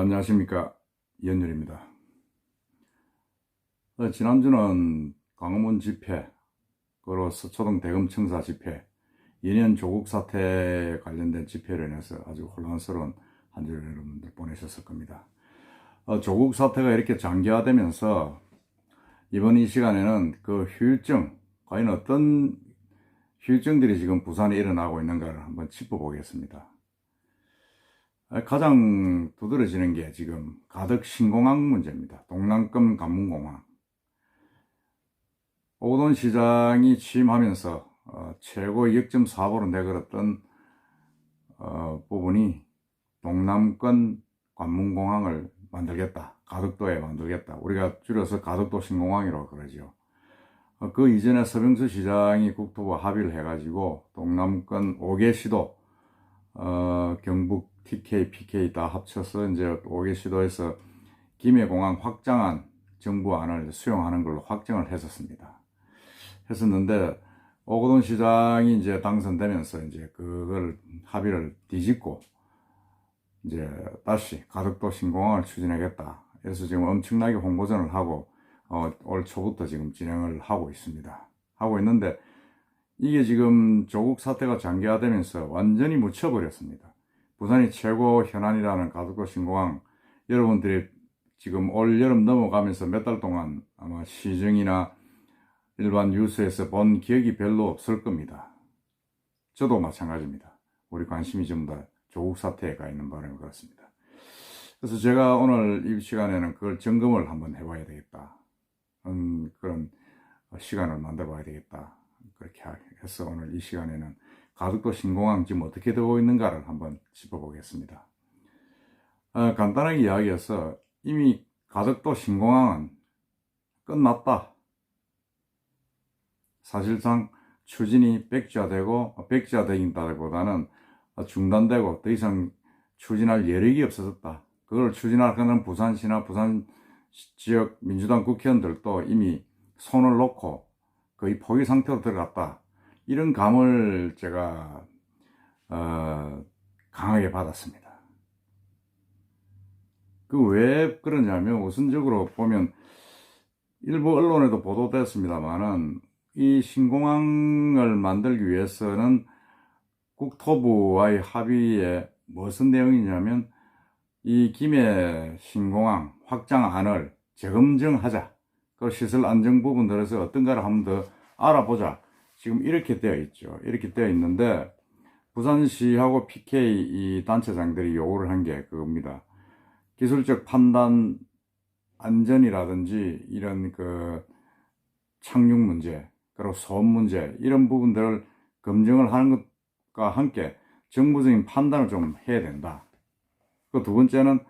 안녕하십니까. 이현율입니다. 어, 지난주는 광화문 집회, 그리고 서초동 대검 청사 집회, 2년 조국 사태 관련된 집회로 인해서 아주 혼란스러운 한 주를 여러분들 보내셨을 겁니다. 어, 조국 사태가 이렇게 장기화되면서 이번 이 시간에는 그 휴일증, 과연 어떤 휴일증들이 지금 부산에 일어나고 있는가를 한번 짚어보겠습니다. 가장 두드러지는 게 지금 가덕 신공항 문제입니다. 동남권 관문공항. 오돈 시장이 취임하면서 어, 최고 2.4%로 내걸었던 어, 부분이 동남권 관문공항을 만들겠다. 가덕도에 만들겠다. 우리가 줄여서 가덕도 신공항이라고 그러죠. 어, 그 이전에 서병수 시장이 국토부 합의를 해가지고 동남권 5개 시도, 어, 경북 TK, PK 다 합쳐서 이제 5개 시도에서 김해공항 확장안 정부안을 수용하는 걸로 확정을 했었습니다. 했었는데 오거돈 시장이 이제 당선되면서 이제 그걸 합의를 뒤집고 이제 다시 가덕도 신공항을 추진하겠다. 그래서 지금 엄청나게 홍보전을 하고 어, 올 초부터 지금 진행을 하고 있습니다. 하고 있는데 이게 지금 조국 사태가 장기화되면서 완전히 묻혀버렸습니다. 부산이 최고 현안이라는 가덕도 신공항 여러분들이 지금 올 여름 넘어가면서 몇 달 동안 아마 시중이나 일반 뉴스에서 본 기억이 별로 없을 겁니다. 저도 마찬가지입니다. 우리 관심이 전부 다 조국 사태에 가 있는 바람에 그렇습니다. 그래서 제가 오늘 이 시간에는 그걸 점검을 한번 해봐야 되겠다. 음, 그런 시간을 만들어 봐야 되겠다. 그렇게 해서 오늘 이 시간에는 가덕도 신공항 지금 어떻게 되고 있는가를 한번 짚어보겠습니다. 어, 간단하게 이야기해서 이미 가덕도 신공항은 끝났다. 사실상 추진이 백지화되고 백지화되긴다기보다는 중단되고 더 이상 추진할 여력이 없어졌다. 그걸 추진하는 부산시나 부산 지역 민주당 국회의원들도 이미 손을 놓고 거의 포기 상태로 들어갔다. 이런 감을 제가 어, 강하게 받았습니다. 그 왜 그러냐면 우선적으로 보면 일부 언론에도 보도됐습니다만은 이 신공항을 만들기 위해서는 국토부와의 합의에 무슨 내용이냐면 이 김해 신공항 확장안을 재검증하자. 그 시설 안정 부분들에서 어떤가를 한번 더 알아보자. 지금 이렇게 되어 있죠. 이렇게 되어 있는데 부산시하고 PK 이 단체장들이 요구를 한 게 그겁니다. 기술적 판단 안전이라든지 이런 그 착륙 문제 그리고 소음 문제 이런 부분들을 검증을 하는 것과 함께 정부적인 판단을 좀 해야 된다. 그 두 번째는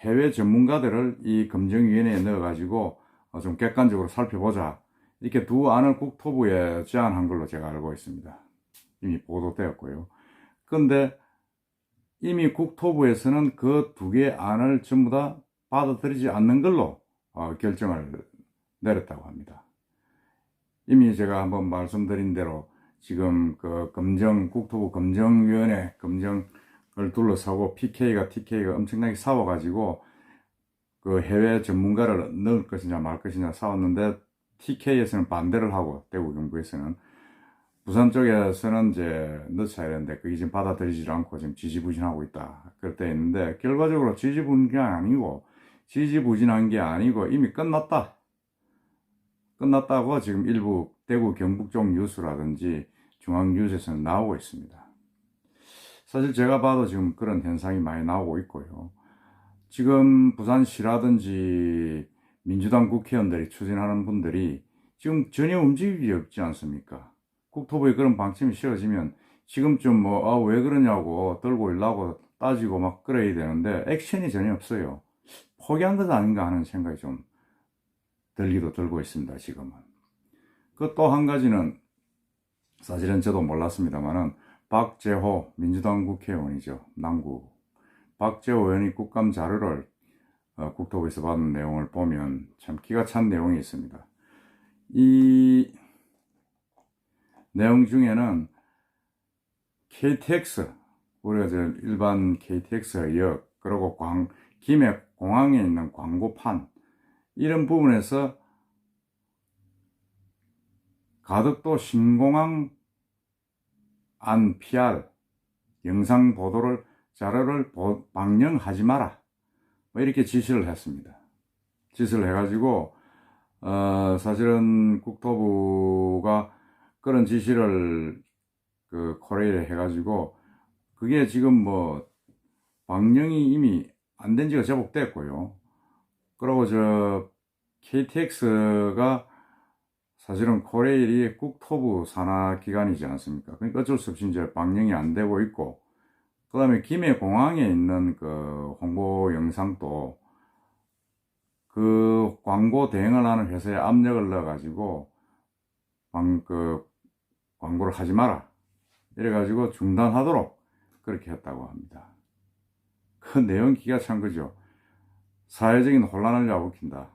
해외 전문가들을 이 검증위원회에 넣어가지고 좀 객관적으로 살펴보자. 이렇게 두 안을 국토부에 제안한 걸로 제가 알고 있습니다. 이미 보도되었고요. 그런데 이미 국토부에서는 그 두 개 안을 전부 다 받아들이지 않는 걸로 어, 결정을 내렸다고 합니다. 이미 제가 한번 말씀드린 대로 지금 그 검정, 국토부 검정위원회 검정을 둘러싸고 PK가 TK가 엄청나게 싸워가지고 그 해외 전문가를 넣을 것이냐 말 것이냐 싸웠는데 TK에서는 반대를 하고 대구 경북에서는 부산 쪽에서는 이제 넣어야 되는데 그게 지금 받아들이지 않고 지금 지지부진하고 있다. 그때 있는데 결과적으로 지지부진한 게 아니고 지지부진한 게 아니고 이미 끝났다. 끝났다고 지금 일부 대구 경북 쪽 뉴스라든지 중앙 뉴스에서는 나오고 있습니다. 사실 제가 봐도 지금 그런 현상이 많이 나오고 있고요. 지금 부산시라든지 민주당 국회의원들이 추진하는 분들이 지금 전혀 움직임이 없지 않습니까? 국토부에 그런 방침이 씌워지면 지금쯤 뭐, 아, 왜 그러냐고 들고 일라고 따지고 막 그래야 되는데 액션이 전혀 없어요. 포기한 것 아닌가 하는 생각이 좀 들기도 들고 있습니다, 지금은. 그 또 한 가지는 사실은 저도 몰랐습니다만은 박재호 민주당 국회의원이죠. 남구. 박재호 의원이 국감 자료를 어, 국토부에서 받은 내용을 보면 참 기가 찬 내용이 있습니다. 이 내용 중에는 KTX, 우리가 저 일반 KTX 역, 그리고 광, 김해 공항에 있는 광고판 이런 부분에서 가덕도 신공항 안 PR 영상 보도를 자료를 보- 방영하지 마라 뭐 이렇게 지시를 했습니다. 지시를 해가지고 어, 사실은 국토부가 그런 지시를 그 코레일에 해가지고 그게 지금 뭐 방영이 이미 안 된 지가 제법 됐고요. 그리고 저 KTX가 사실은 코레일이 국토부 산하 기관이지 않습니까? 그러니까 어쩔 수 없이 이제 방영이 안 되고 있고, 그 다음에 김해 공항에 있는 그 홍보 영상도 그 광고 대행을 하는 회사에 압력을 넣어가지고, 광, 그, 광고를 하지 마라. 이래가지고 중단하도록 그렇게 했다고 합니다. 그 내용 기가 찬 거죠. 사회적인 혼란을 야기킨다.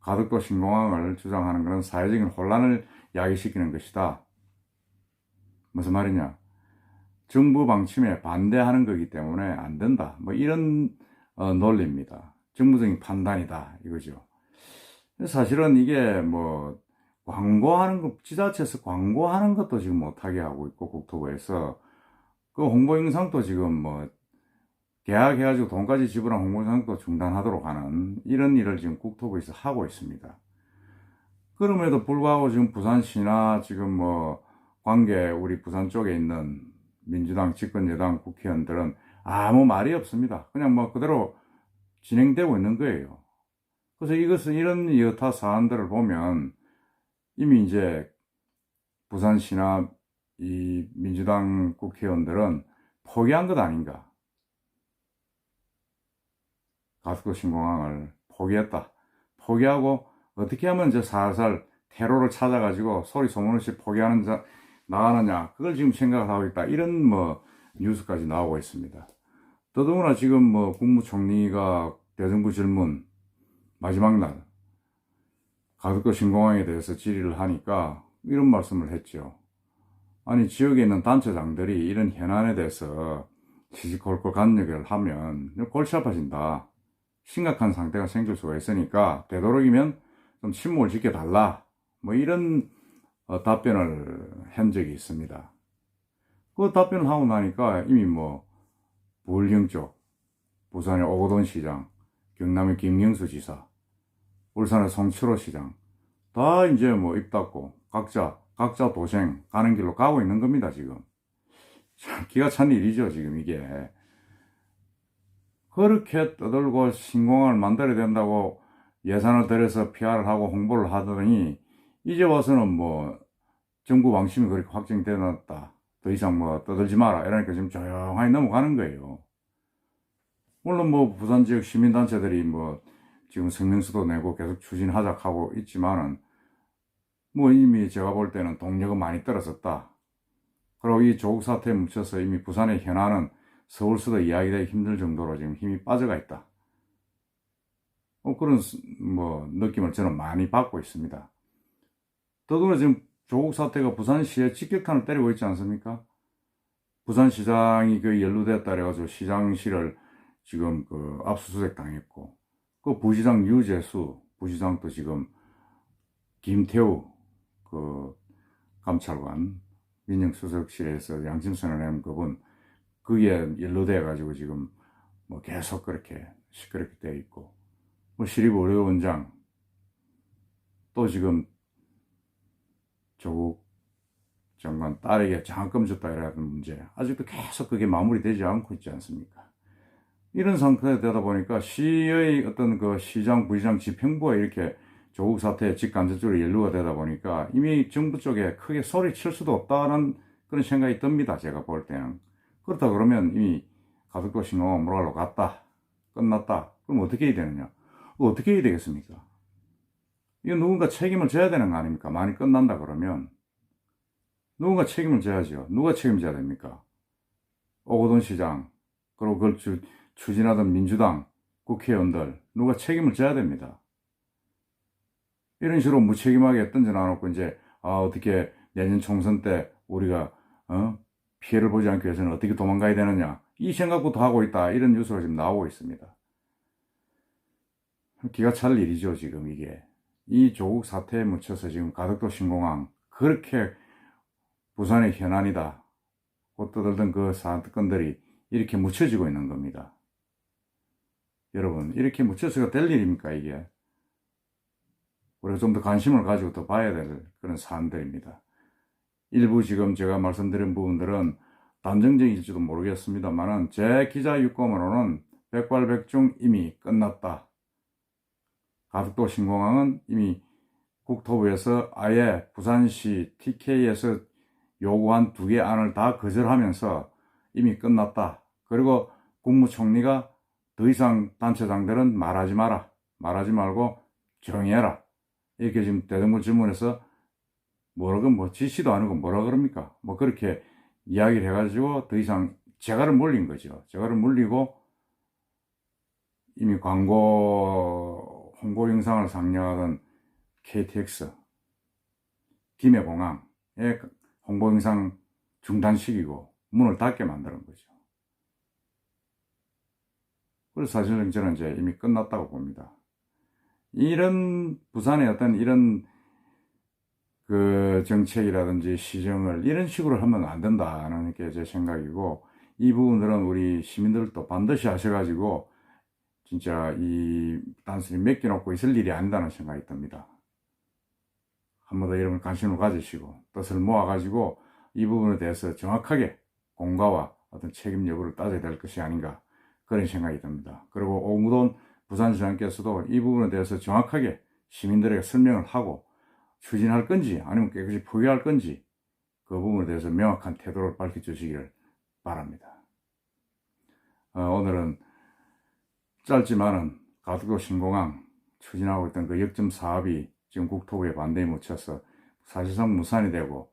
가덕도 신공항을 주장하는 것은 사회적인 혼란을 야기시키는 것이다. 무슨 말이냐? 정부 방침에 반대하는 거기 때문에 안 된다. 뭐 이런 어, 논리입니다. 정부적인 판단이다 이거죠. 사실은 이게 뭐 광고하는 것, 지자체에서 광고하는 것도 지금 못하게 하고 있고 국토부에서 그 홍보 영상도 지금 뭐 계약해가지고 돈까지 지불한 홍보 영상도 중단하도록 하는 이런 일을 지금 국토부에서 하고 있습니다. 그럼에도 불구하고 지금 부산시나 지금 뭐 관계 우리 부산 쪽에 있는 민주당 집권 여당 국회의원들은 아무 말이 없습니다. 그냥 뭐 그대로 진행되고 있는 거예요. 그래서 이것은 이런 여타 사안들을 보면 이미 이제 부산시나 이 민주당 국회의원들은 포기한 것 아닌가. 가덕도 신공항을 포기했다. 포기하고 어떻게 하면 이제 살살 테러를 찾아가지고 소리 소문 없이 포기하는 자, 나가느냐. 그걸 지금 생각을 하고 있다. 이런 뭐 뉴스까지 나오고 있습니다. 더더구나 지금 뭐 국무총리가 대정부 질문 마지막 날 가덕도 신공항에 대해서 질의를 하니까 이런 말씀을 했죠. 아니 지역에 있는 단체장들이 이런 현안에 대해서 시시콜콜 간여기를 하면 골치 아파진다. 심각한 상태가 생길 수가 있으니까 되도록이면 좀 침묵을 지켜달라. 뭐 이런 어, 답변을 한 적이 있습니다. 그 답변을 하고 나니까 이미 뭐 부울경 쪽, 부산의 오거돈 시장, 경남의 김경수 지사, 울산의 송철호 시장 다 이제 뭐 입 닫고 각자 각자 도생 가는 길로 가고 있는 겁니다 지금 참 기가 찬 일이죠 지금 이게 그렇게 떠들고 신공항을 만들어야 된다고 예산을 들여서 PR을 하고 홍보를 하더니 이제 와서는 뭐 정부 방침이 그렇게 확정되었다 더 이상 뭐 떠들지 마라 이러니까 지금 조용하게 넘어가는 거예요 물론 뭐 부산 지역 시민단체들이 뭐 지금 성명서도 내고 계속 추진하자 하고 있지만은 뭐 이미 제가 볼 때는 동력은 많이 떨어졌다. 그리고 이 조국 사태에 묻혀서 이미 부산의 현안은 서울서도 이야기되기 힘들 정도로 지금 힘이 빠져가 있다. 뭐 그런 뭐 느낌을 저는 많이 받고 있습니다. 더구나 지금 조국 사태가 부산시에 직격탄을 때리고 있지 않습니까? 부산시장이 그 연루됐다 그래가지고 시장실을 지금 그 압수수색 당했고 그 부시장 유재수 부시장도 지금 김태우 그 감찰관 민정수석실에서 양심선을 낸 그분 그게 연루돼 가지고 지금 뭐 계속 그렇게 시끄럽게 돼 있고 뭐 시립 의료원장 또 지금 조국 장관 딸에게 장학금 줬다 이라는 문제 아직도 계속 그게 마무리되지 않고 있지 않습니까? 이런 상태가 되다 보니까 시의 어떤 그 시장, 부시장, 집행부가 이렇게 조국 사태에 직간접적으로 연루가 되다 보니까 이미 정부 쪽에 크게 소리칠 수도 없다는 그런 생각이 듭니다. 제가 볼 때는. 그렇다 그러면 이미 가덕도 신호가 모랄로 갔다. 끝났다. 그럼 어떻게 해야 되느냐? 어떻게 해야 되겠습니까? 이거 누군가 책임을 져야 되는 거 아닙니까? 많이 끝난다 그러면. 누군가 책임을 져야죠. 누가 책임져야 됩니까? 오거돈 시장, 그리고 그걸 주, 추진하던 민주당 국회의원들 누가 책임을 져야 됩니다. 이런 식으로 무책임하게 던져놔놓고 이제 아 어떻게 내년 총선 때 우리가 어? 피해를 보지 않기 위해서는 어떻게 도망가야 되느냐 이 생각부터 하고 있다. 이런 뉴스가 지금 나오고 있습니다. 기가 찰 일이죠, 지금 이게. 이 조국 사태에 묻혀서 지금 가덕도 신공항, 그렇게 부산의 현안이다. 곧 떠들던 그 사건들이 이렇게 묻혀지고 있는 겁니다. 여러분, 이렇게 묻혀서가 될 일입니까, 이게? 우리가 좀 더 관심을 가지고 더 봐야 될 그런 사안들입니다. 일부 지금 제가 말씀드린 부분들은 단정적일지도 모르겠습니다만은 제 기자 유권으로는 백발백중 이미 끝났다. 가덕도 신공항은 이미 국토부에서 아예 부산시 TK에서 요구한 두 개 안을 다 거절하면서 이미 끝났다. 그리고 국무총리가 더 이상 단체장들은 말하지 마라. 말하지 말고 조용히 해라. 이렇게 지금 대정부 질문에서 뭐라고 뭐 지시도 아니고 뭐라 그럽니까? 뭐 그렇게 이야기를 해가지고 더 이상 재가를 물린 거죠. 재가를 물리고 이미 광고 홍보 영상을 상영하던 KTX 김해공항의 홍보 영상 중단시키고 문을 닫게 만드는 거죠. 그래서 사실은 저는 이제 이미 끝났다고 봅니다. 이런 부산의 어떤 이런 그 정책이라든지 시정을 이런 식으로 하면 안 된다는 게 제 생각이고 이 부분들은 우리 시민들도 반드시 하셔가지고 진짜 이 단순히 맡겨놓고 있을 일이 아니다는 생각이 듭니다. 한 번더 이런 관심을 가지시고 뜻을 모아가지고 이 부분에 대해서 정확하게 공가와 어떤 책임 여부를 따져야 될 것이 아닌가 그런 생각이 듭니다. 그리고 오무돈 부산시장께서도 이 부분에 대해서 정확하게 시민들에게 설명을 하고 추진할 건지 아니면 깨끗이 포기할 건지 그 부분에 대해서 명확한 태도를 밝혀주시기를 바랍니다. 어, 오늘은 짧지만은 가덕도 신공항 추진하고 있던 그 역점 사업이 지금 국토부의 반대에 묻혀서 사실상 무산이 되고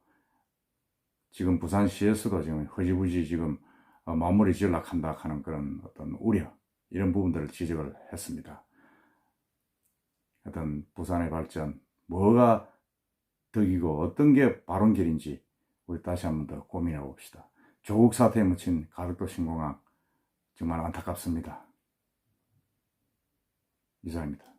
지금 부산시에서도 지금 허지부지 지금 어, 마무리 지으려고 한다 하는 그런 어떤 우려 이런 부분들을 지적을 했습니다. 하여튼 부산의 발전 뭐가 덕이고 어떤 게 바른 길인지 우리 다시 한번 더 고민해 봅시다. 조국 사태에 묻힌 가덕도 신공항 정말 안타깝습니다. 이상입니다.